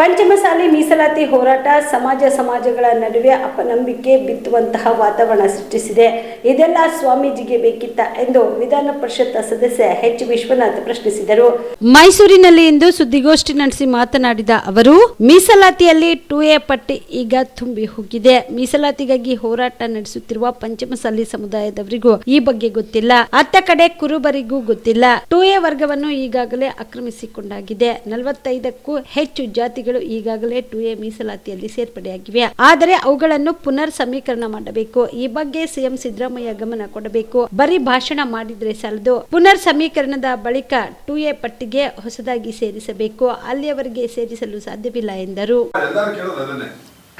ಪಂಚಮಸಾಲಿ ಮೀಸಲಾತಿ ಹೋರಾಟ ಸಮಾಜ ಸಮಾಜಗಳ ನಡುವೆ ಅಪನಂಬಿಕೆ ಬಿತ್ತುವಂತಹ ವಾತಾವರಣ ಸೃಷ್ಟಿಸಿದೆ. ಇದೆಲ್ಲ ಸ್ವಾಮೀಜಿಗೆ ಬೇಕಿತ್ತ ಎಂದು ವಿಧಾನ ಪರಿಷತ್ ಸದಸ್ಯ ಎಚ್ ವಿಶ್ವನಾಥ್ ಪ್ರಶ್ನಿಸಿದರು. ಮೈಸೂರಿನಲ್ಲಿ ಇಂದು ಸುದ್ದಿಗೋಷ್ಠಿ ನಡೆಸಿ ಮಾತನಾಡಿದ ಅವರು, ಮೀಸಲಾತಿಯಲ್ಲಿ ಟು ಎ ಪಟ್ಟಿ ಈಗ ತುಂಬಿ ಹೋಗಿದೆ. ಮೀಸಲಾತಿಗಾಗಿ ಹೋರಾಟ ನಡೆಸುತ್ತಿರುವ ಪಂಚಮಸಾಲಿ ಸಮುದಾಯದವರಿಗೂ ಈ ಬಗ್ಗೆ ಗೊತ್ತಿಲ್ಲ. ಅತ್ತ ಕಡೆ ಕುರುಬರಿಗೂ ಗೊತ್ತಿಲ್ಲ. ಟು ಎ ವರ್ಗವನ್ನು ಈಗಾಗಲೇ ಆಕ್ರಮಿಸಿಕೊಂಡಾಗಿದೆ. ನಲವತ್ತೈದಕ್ಕೂ ಹೆಚ್ಚು ಜಾತಿಗಳು ಈಗಾಗಲೇ ಟು ಎ ಮೀಸಲಾತಿಯಲ್ಲಿ ಸೇರ್ಪಡೆಯಾಗಿವೆ. ಆದರೆ ಅವುಗಳನ್ನು ಪುನರ್ ಸಮೀಕರಣ ಮಾಡಬೇಕು. ಈ ಬಗ್ಗೆ ಸಿಎಂ ಸಿದ್ದರಾಮಯ್ಯ ಗಮನ ಕೊಡಬೇಕು. ಬರೀ ಭಾಷಣ ಮಾಡಿದ್ರೆ ಸಾಲದು. ಪುನರ್ ಸಮೀಕರಣದ ಬಳಿಕ ಟು ಎ ಪಟ್ಟಿಗೆ ಹೊಸದಾಗಿ ಸೇರಿಸಬೇಕು. ಅಲ್ಲಿಯವರೆಗೆ ಸೇರಿಸಲು ಸಾಧ್ಯವಿಲ್ಲ ಎಂದರು.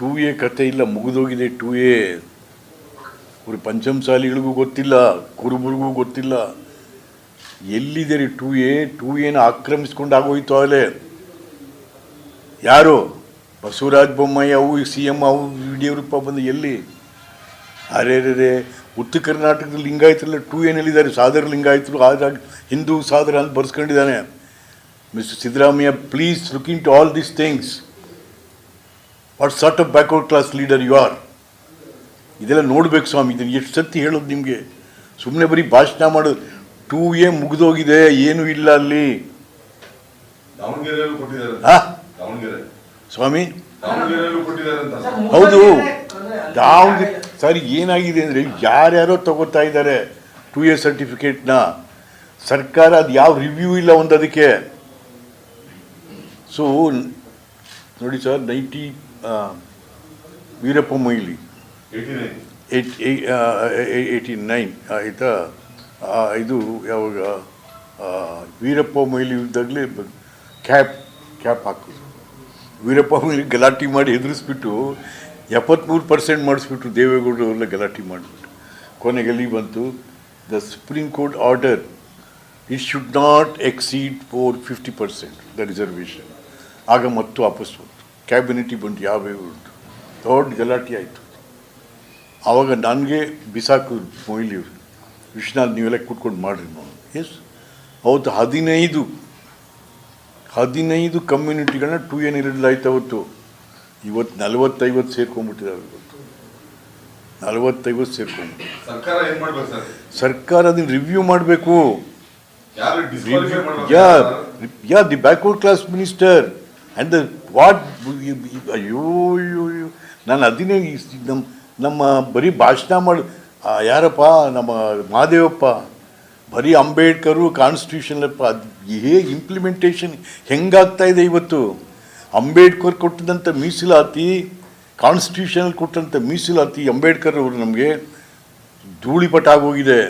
ಟು ಎ ಕತೆ ಇಲ್ಲ ಮುಗಿದೋಗಿದೆ ಟೂ ಎ ಅವ್ರ ಪಂಚಮಸಾಲಿಗಳಿಗೂ ಗೊತ್ತಿಲ್ಲ ಕುರುಬರಿಗೂ ಗೊತ್ತಿಲ್ಲ. ಎಲ್ಲಿದೆ ರೀ ಟೂ ಎ ಟೂ ಎನ ಆಕ್ರಮಿಸ್ಕೊಂಡು ಆಗೋಯ್ತು ಆಗಲೇ. ಯಾರು? ಬಸವರಾಜ ಬೊಮ್ಮಾಯಿ ಅವು ಸಿ ಎಂ ಅವು ಯಡಿಯೂರಪ್ಪ ಬಂದು ಎಲ್ಲಿ? ಅರೆ ರೇ ಉತ್ತರ ಕರ್ನಾಟಕದ ಲಿಂಗಾಯತರಲ್ಲ ಟೂ ಎನಲ್ಲಿದ್ದಾರೆ ಸಾದರ ಲಿಂಗಾಯತರು ಆದಾಗ ಹಿಂದೂ ಸಾದರ ಅಂತ ಬರ್ಸ್ಕೊಂಡಿದ್ದಾನೆ. Mister Siddaramaiah please looking to all these things what sort of backward class leader you are ಇದೆಲ್ಲ ನೋಡ್ಬೇಕು ಸ್ವಾಮಿ ಇದನ್ನು ಎಷ್ಟು ಸತ್ತಿ ಹೇಳೋದು ನಿಮಗೆ. ಸುಮ್ಮನೆ ಬರೀ ಭಾಷಣ ಮಾಡೋದು ಟೂ ಎ ಮುಗಿದೋಗಿದೆ ಏನೂ ಇಲ್ಲ ಅಲ್ಲಿ. ಹಾಂ ಸ್ವಾಮಿ? ದಾವಣಗೆರೆಯಲ್ಲೂ ಕೊಟ್ಟಿದ್ದಾರೆ ಅಂತ ಹೌದು. ದಾವಣಗೆರೆ ಸರಿ ಏನಾಗಿದೆ ಅಂದರೆ ಯಾರ್ಯಾರೋ ತಗೋತಾ ಇದ್ದಾರೆ ಟೂ ಇಯರ್ ಸರ್ಟಿಫಿಕೇಟ್ನ ಸರ್ಕಾರ ಅದು ಯಾವ ರಿವ್ಯೂ ಇಲ್ಲ ಒಂದು ಅದಕ್ಕೆ. ಸೊ ನೋಡಿ sir ninety Veerappa Moily. Eighty nine ಆಯಿತಾ? ಇದು ಯಾವಾಗ ವೀರಪ್ಪ ಮೊಯ್ಲಿ ಇದ್ದಾಗಲೇ ಕ್ಯಾಪ್ ಕ್ಯಾಪ್ ಹಾಕಿದ್ರು ವೀರಪ್ಪ ಮೊಯ್ಲಿ ಗಲಾಟೆ ಮಾಡಿ ಎದುರಿಸ್ಬಿಟ್ಟು ಎಪ್ಪತ್ತ್ಮೂರು ಪರ್ಸೆಂಟ್ ಮಾಡಿಸ್ಬಿಟ್ರು ದೇವೇಗೌಡರು ಅವರೆಲ್ಲ ಗಲಾಟೆ ಮಾಡಿಬಿಟ್ಟು ಕೊನೆಗೆ ಎಲ್ಲಿ ಬಂತು? The Supreme Court order it should not exceed four fifty percent the reservation ಆಗ ಮತ್ತು ವಾಪಸ್ ಬಂತು. ಕ್ಯಾಬಿನೆಟಿಗೆ ಬಂತು ಯಾವ ಉಂಟು? ದೊಡ್ಡ ಗಲಾಟೆ ಆಯಿತು. ಆವಾಗ ನನಗೆ ಬಿಸಾಕು ಮೊಯ್ಲಿ ವಿಶ್ವನಾಥ್ ನೀವೆಲ್ಲ ಕೂತ್ಕೊಂಡು ಮಾಡಿರಿ ನಾವು ಎಸ್ ಅವತ್ತು ಹದಿನೈದು ಹದಿನೈದು ಕಮ್ಯುನಿಟಿಗಳನ್ನ ಟೂ ಎನ್ ಇರಲಾಯ್ತು ಅವತ್ತು. ಇವತ್ತು ನಲವತ್ತೈವತ್ತು ಸೇರ್ಕೊಂಡ್ಬಿಟ್ಟಿದ್ದಾರೆ ಇವತ್ತು. ನಲವತ್ತೈವತ್ತು ಸೇರ್ಕೊಂಡ್ಬಿಟ್ಟು ಸರ್ಕಾರ ಅದನ್ನು ರಿವ್ಯೂ ಮಾಡಬೇಕು. Yeah? The backward class minister and the what ಅಯ್ಯೋ ಅಯ್ಯೋ ಅಯ್ಯೋ. ನಾನು ಅದನ್ನೇ ನಮ್ಮ ನಮ್ಮ ಬರೀ ಭಾಷಣ ಮಾಡಿ ಯಾರಪ್ಪ ನಮ್ಮ ಮಹಾದೇವಪ್ಪ ಬರೀ ಅಂಬೇಡ್ಕರು ಕಾನ್ಸ್ಟಿಟ್ಯೂಷನ್ ಹೇಗೆ ಇಂಪ್ಲಿಮೆಂಟೇಷನ್ ಹೆಂಗಾಗ್ತಾ ಇದೆ ಇವತ್ತು? ಅಂಬೇಡ್ಕರ್ ಕೊಟ್ಟಿದ್ದಂಥ ಮೀಸಲಾತಿ ಕಾನ್ಸ್ಟಿಟ್ಯೂಷನಲ್ಲಿ ಕೊಟ್ಟಂಥ ಮೀಸಲಾತಿ ಅಂಬೇಡ್ಕರ್ ಅವರು ನಮಗೆ ಧೂಳಿಪಟ ಆಗೋಗಿದೆ.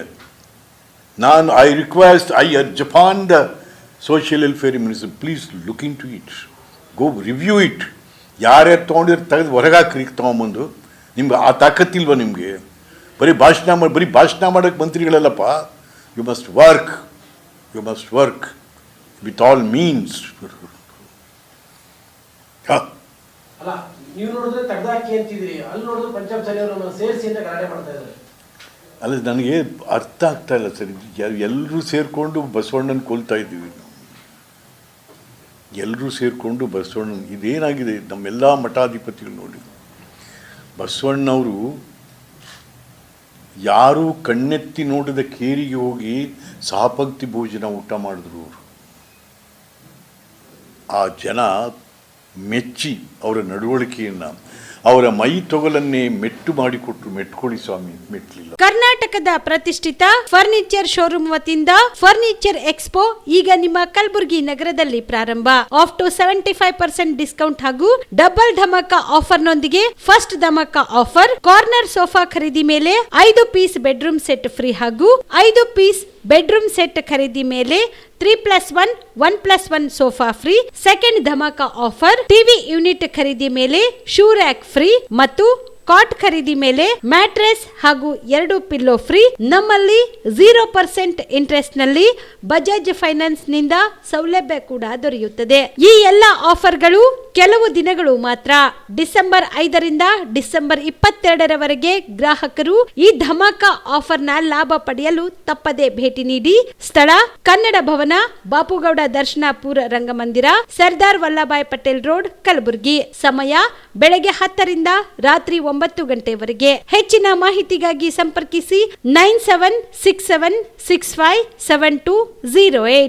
ನಾನು I request I Japan the social welfare minister please looking to it go review it ಯಾರ್ಯಾರು ತೊಗೊಂಡಿರ್ ತೆಗೆದು ಹೊರಗೆ ಹಾಕ್ರಿ ತೊಗೊಂಬಂದು. ನಿಮ್ಗೆ ಆ ತಾಕತ್ತಿಲ್ವ ನಿಮಗೆ? ಬರೀ ಭಾಷಣ ಮಾಡಿ ಬರೀ ಭಾಷಣ ಮಾಡೋಕ್ಕೆ ಮಂತ್ರಿಗಳಲ್ಲಪ್ಪ. You must work you must work with all means ಹಾಂ ಅಲ್ಲ ನೀವು ನೋಡಿದ್ರೆ ತೆಗ್ದಾಕಿ ಅಂತಿದ್ರಿ ಅಲ್ಲಿ ನೋಡಿದ್ರೆ ಪಂಚಾಬ್ ಅವರನ್ನು ಸೇರಿಸಿ ಅಂತ ಗಲಾಟೆ ಮಾಡ್ತಾ ಇದ್ದಾರೆ. ಅಲ್ಲ ನನಗೆ ಅರ್ಥ ಆಗ್ತಾ ಇಲ್ಲ ಸರ್. ಎಲ್ಲರೂ ಸೇರಿಕೊಂಡು ಬಸವಣ್ಣನ ಕೊಲ್ತಾ ಇದ್ದೀವಿ ಎಲ್ಲರೂ ಸೇರಿಕೊಂಡು ಬಸವಣ್ಣನ ಇದೇನಾಗಿದೆ? ನಮ್ಮೆಲ್ಲ ಮಠಾಧಿಪತಿಗಳು ನೋಡಿ. ಬಸವಣ್ಣವರು ಯಾರೂ ಕಣ್ಣೆತ್ತಿ ನೋಡಿದ ಕೇರಿಗೆ ಹೋಗಿ ಸಹಪಂಕ್ತಿ ಭೋಜನ ಊಟ ಮಾಡಿದ್ರು ಅವರು ಆ ಜನ ಮೆಚ್ಚಿ ಅವರ ನಡವಳಿಕೆಯನ್ನು ಅವರ ಮೈ ತೊಗಲನ್ನೇ ಮೆಟ್ಟು ಮಾಡಿಕೊಟ್ಟು ಮೆಟ್ಕೊಳ್ಳಿ ಸ್ವಾಮಿ, ಮೆಟ್ಲಿಲ್ಲ. ಕರ್ನಾಟಕದ ಪ್ರತಿಷ್ಠಿತ ಫರ್ನಿಚರ್ ಶೋರೂಮ್ ವತಿಯಿಂದ ಫರ್ನಿಚರ್ ಎಕ್ಸ್ಪೋ ಈಗ ನಿಮ್ಮ ಕಲಬುರಗಿ ನಗರದಲ್ಲಿ ಪ್ರಾರಂಭ. Off to seventy five percent discount ಹಾಗೂ ಡಬಲ್ ಧಮಕ ಆಫರ್ ನೊಂದಿಗೆ ಫಸ್ಟ್ ಧಮಕ ಆಫರ್ ಕಾರ್ನರ್ ಸೋಫಾ ಖರೀದಿ ಮೇಲೆ ಐದು ಪೀಸ್ ಬೆಡ್ರೂಮ್ ಸೆಟ್ ಫ್ರೀ ಹಾಗೂ ಐದು ಪೀಸ್ ಬೆಡ್ರೂಮ್ ಸೆಟ್ ಖರೀದಿ ಮೇಲೆ three plus one one plus one sofa free second dhamaka offer TV unit ಖರೀದಿ ಮೇಲೆ ಶೂ ರ್ಯಾಕ್ ಫ್ರೀ ಮತ್ತು ಕಾಟ್ ಖರೀದಿ ಮೇಲೆ ಮ್ಯಾಟ್ರೆಸ್ ಹಾಗೂ ಎರಡು ಪಿಲ್ಲೋ ಫ್ರೀ ನಮ್ಮಲ್ಲಿ ಜೀರೋ ಪರ್ಸೆಂಟ್ ಇಂಟ್ರೆಸ್ಟ್ನಲ್ಲಿ ಬಜಾಜ್ ಫೈನಾನ್ಸ್ನಿಂದ ಸೌಲಭ್ಯ ಕೂಡ ದೊರೆಯುತ್ತದೆ. ಈ ಎಲ್ಲ ಆಫರ್ಗಳು ಕೆಲವು ದಿನಗಳು ಮಾತ್ರ. ಡಿಸೆಂಬರ್ ಐದರಿಂದ ಡಿಸೆಂಬರ್ ಇಪ್ಪತ್ತೆರಡರವರೆಗೆ ಗ್ರಾಹಕರು ಈ ಧಮಾಕ ಆಫರ್ನ ಲಾಭ ಪಡೆಯಲು ತಪ್ಪದೆ ಭೇಟಿ ನೀಡಿ. ಸ್ಥಳ, ಕನ್ನಡ ಭವನ, ಬಾಪುಗೌಡ ದರ್ಶನಾಪುರ ರಂಗಮಂದಿರ, ಸರ್ದಾರ್ ವಲ್ಲಭಾಯ್ ಪಟೇಲ್ ರೋಡ್, ಕಲಬುರಗಿ. ಸಮಯ ಬೆಳಗ್ಗೆ ಹತ್ತರಿಂದ ರಾತ್ರಿ ಒಂಬತ್ತು ಗಂಟೆವರೆಗೆ. ಹೆಚ್ಚಿನ ಮಾಹಿತಿಗಾಗಿ ಸಂಪರ್ಕಿಸಿ nine seven six seven six five seven two zero eight.